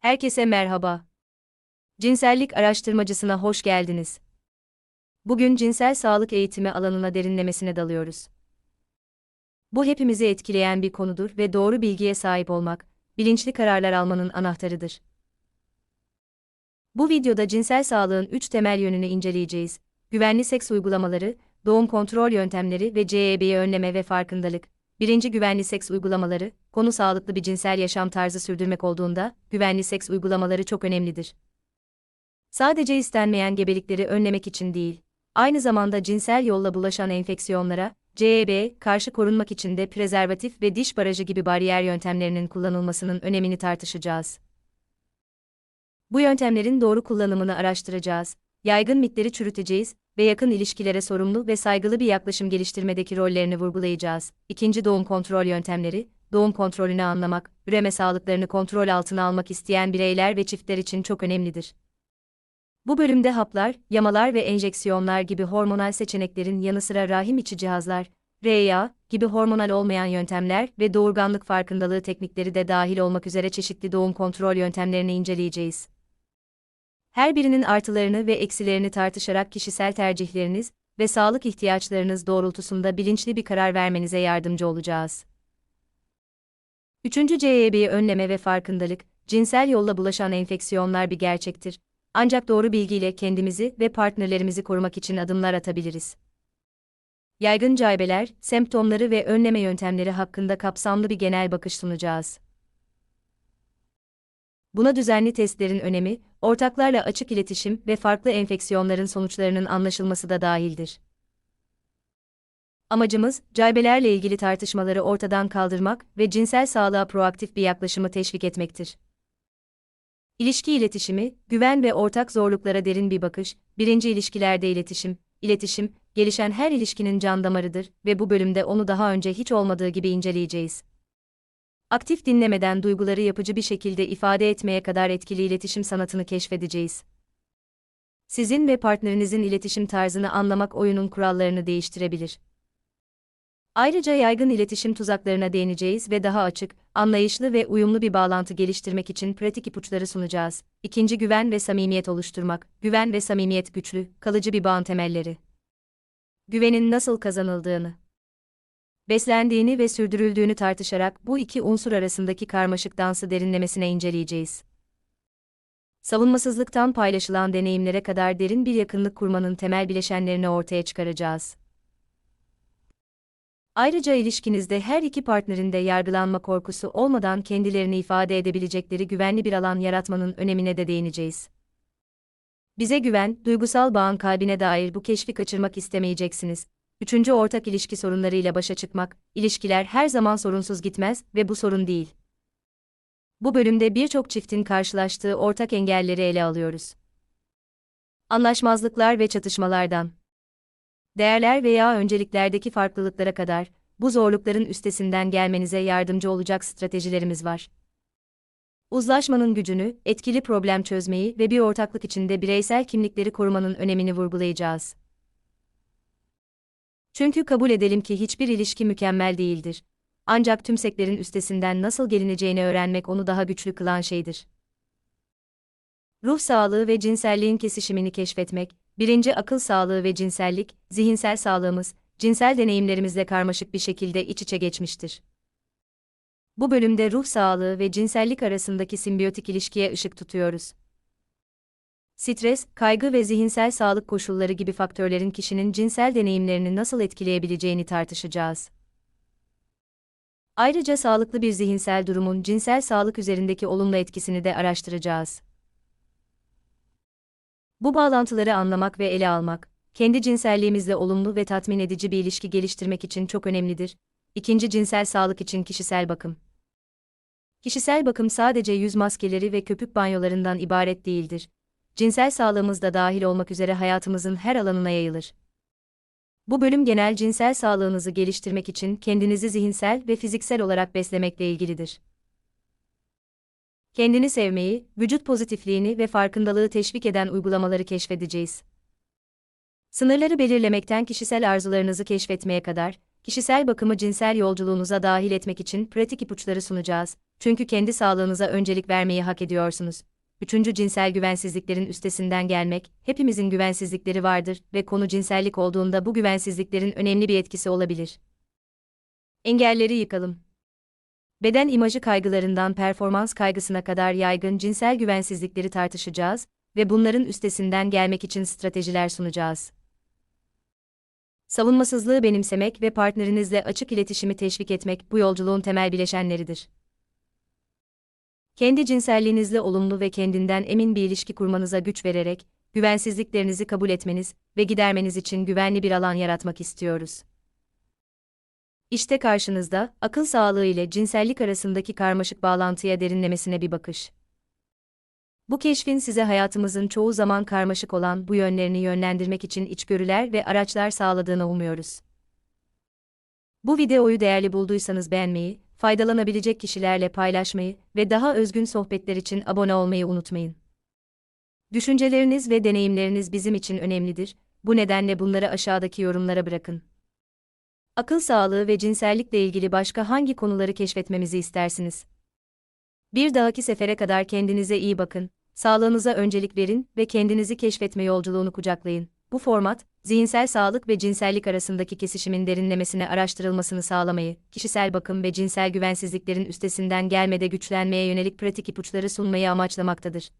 Herkese merhaba. Cinsellik araştırmacısına hoş geldiniz. Bugün cinsel sağlık eğitimi alanına derinlemesine dalıyoruz. Bu hepimizi etkileyen bir konudur ve doğru bilgiye sahip olmak, bilinçli kararlar almanın anahtarıdır. Bu videoda cinsel sağlığın 3 temel yönünü inceleyeceğiz. Güvenli seks uygulamaları, doğum kontrol yöntemleri ve CEB'yi önleme ve farkındalık. Birinci güvenli seks uygulamaları, konu sağlıklı bir cinsel yaşam tarzı sürdürmek olduğunda, güvenli seks uygulamaları çok önemlidir. Sadece istenmeyen gebelikleri önlemek için değil, aynı zamanda cinsel yolla bulaşan enfeksiyonlara, CEB, karşı korunmak için de prezervatif ve diş barajı gibi bariyer yöntemlerinin kullanılmasının önemini tartışacağız. Bu yöntemlerin doğru kullanımını araştıracağız, yaygın mitleri çürüteceğiz ve yakın ilişkilere sorumlu ve saygılı bir yaklaşım geliştirmedeki rollerini vurgulayacağız. İkinci doğum kontrol yöntemleri, doğum kontrolünü anlamak, üreme sağlıklarını kontrol altına almak isteyen bireyler ve çiftler için çok önemlidir. Bu bölümde haplar, yamalar ve enjeksiyonlar gibi hormonal seçeneklerin yanı sıra rahim içi cihazlar, REA gibi hormonal olmayan yöntemler ve doğurganlık farkındalığı teknikleri de dahil olmak üzere çeşitli doğum kontrol yöntemlerini inceleyeceğiz. Her birinin artılarını ve eksilerini tartışarak kişisel tercihleriniz ve sağlık ihtiyaçlarınız doğrultusunda bilinçli bir karar vermenize yardımcı olacağız. Üçüncü CEB'yi önleme ve farkındalık, cinsel yolla bulaşan enfeksiyonlar bir gerçektir. Ancak doğru bilgiyle kendimizi ve partnerlerimizi korumak için adımlar atabiliriz. Yaygın caybeler, semptomları ve önleme yöntemleri hakkında kapsamlı bir genel bakış sunacağız. Buna düzenli testlerin önemi, ortaklarla açık iletişim ve farklı enfeksiyonların sonuçlarının anlaşılması da dahildir. Amacımız, caybelerle ilgili tartışmaları ortadan kaldırmak ve cinsel sağlığa proaktif bir yaklaşımı teşvik etmektir. İlişki iletişimi, güven ve ortak zorluklara derin bir bakış, birinci ilişkilerde iletişim, iletişim, gelişen her ilişkinin can damarıdır ve bu bölümde onu daha önce hiç olmadığı gibi inceleyeceğiz. Aktif dinlemeden duyguları yapıcı bir şekilde ifade etmeye kadar etkili iletişim sanatını keşfedeceğiz. Sizin ve partnerinizin iletişim tarzını anlamak oyunun kurallarını değiştirebilir. Ayrıca yaygın iletişim tuzaklarına değineceğiz ve daha açık, anlayışlı ve uyumlu bir bağlantı geliştirmek için pratik ipuçları sunacağız. İkinci güven ve samimiyet oluşturmak. Güven ve samimiyet güçlü, kalıcı bir bağın temelleri. Güvenin nasıl kazanıldığını beslendiğini ve sürdürüldüğünü tartışarak bu iki unsur arasındaki karmaşık dansı derinlemesine inceleyeceğiz. Savunmasızlıktan paylaşılan deneyimlere kadar derin bir yakınlık kurmanın temel bileşenlerini ortaya çıkaracağız. Ayrıca ilişkinizde her iki partnerin de yargılanma korkusu olmadan kendilerini ifade edebilecekleri güvenli bir alan yaratmanın önemine de değineceğiz. Bize güven, duygusal bağın kalbine dair bu keşfi kaçırmak istemeyeceksiniz. Üçüncü ortak ilişki sorunlarıyla başa çıkmak, ilişkiler her zaman sorunsuz gitmez ve bu sorun değil. Bu bölümde birçok çiftin karşılaştığı ortak engelleri ele alıyoruz. Anlaşmazlıklar ve çatışmalardan değerler veya önceliklerdeki farklılıklara kadar bu zorlukların üstesinden gelmenize yardımcı olacak stratejilerimiz var. Uzlaşmanın gücünü, etkili problem çözmeyi ve bir ortaklık içinde bireysel kimlikleri korumanın önemini vurgulayacağız. Çünkü kabul edelim ki hiçbir ilişki mükemmel değildir. Ancak tümseklerin üstesinden nasıl gelineceğini öğrenmek onu daha güçlü kılan şeydir. Ruh sağlığı ve cinselliğin kesişimini keşfetmek, birinci akıl sağlığı ve cinsellik, zihinsel sağlığımız, cinsel deneyimlerimizle karmaşık bir şekilde iç içe geçmiştir. Bu bölümde ruh sağlığı ve cinsellik arasındaki simbiyotik ilişkiye ışık tutuyoruz. Stres, kaygı ve zihinsel sağlık koşulları gibi faktörlerin kişinin cinsel deneyimlerini nasıl etkileyebileceğini tartışacağız. Ayrıca sağlıklı bir zihinsel durumun cinsel sağlık üzerindeki olumlu etkisini de araştıracağız. Bu bağlantıları anlamak ve ele almak, kendi cinselliğimizle olumlu ve tatmin edici bir ilişki geliştirmek için çok önemlidir. İkinci cinsel sağlık için kişisel bakım. Kişisel bakım sadece yüz maskeleri ve köpük banyolarından ibaret değildir. Cinsel sağlığımız da dahil olmak üzere hayatımızın her alanına yayılır. Bu bölüm genel cinsel sağlığınızı geliştirmek için kendinizi zihinsel ve fiziksel olarak beslemekle ilgilidir. Kendini sevmeyi, vücut pozitifliğini ve farkındalığı teşvik eden uygulamaları keşfedeceğiz. Sınırları belirlemekten kişisel arzularınızı keşfetmeye kadar, kişisel bakımı cinsel yolculuğunuza dahil etmek için pratik ipuçları sunacağız. Çünkü kendi sağlığınıza öncelik vermeyi hak ediyorsunuz. Üçüncü cinsel güvensizliklerin üstesinden gelmek, hepimizin güvensizlikleri vardır ve konu cinsellik olduğunda bu güvensizliklerin önemli bir etkisi olabilir. Engelleri yıkalım. Beden imajı kaygılarından performans kaygısına kadar yaygın cinsel güvensizlikleri tartışacağız ve bunların üstesinden gelmek için stratejiler sunacağız. Savunmasızlığı benimsemek ve partnerinizle açık iletişimi teşvik etmek bu yolculuğun temel bileşenleridir. Kendi cinselliğinizle olumlu ve kendinden emin bir ilişki kurmanıza güç vererek, güvensizliklerinizi kabul etmeniz ve gidermeniz için güvenli bir alan yaratmak istiyoruz. İşte karşınızda, akıl sağlığı ile cinsellik arasındaki karmaşık bağlantıya derinlemesine bir bakış. Bu keşfin size hayatımızın çoğu zaman karmaşık olan bu yönlerini yönlendirmek için içgörüler ve araçlar sağladığını umuyoruz. Bu videoyu değerli bulduysanız beğenmeyi, faydalanabilecek kişilerle paylaşmayı ve daha özgün sohbetler için abone olmayı unutmayın. Düşünceleriniz ve deneyimleriniz bizim için önemlidir, bu nedenle bunları aşağıdaki yorumlara bırakın. Akıl sağlığı ve cinsellikle ilgili başka hangi konuları keşfetmemizi istersiniz? Bir dahaki sefere kadar kendinize iyi bakın, sağlığınıza öncelik verin ve kendinizi keşfetme yolculuğunu kucaklayın. Bu format, zihinsel sağlık ve cinsellik arasındaki kesişimin derinlemesine araştırılmasını sağlamayı, kişisel bakım ve cinsel güvensizliklerin üstesinden gelmede güçlenmeye yönelik pratik ipuçları sunmayı amaçlamaktadır.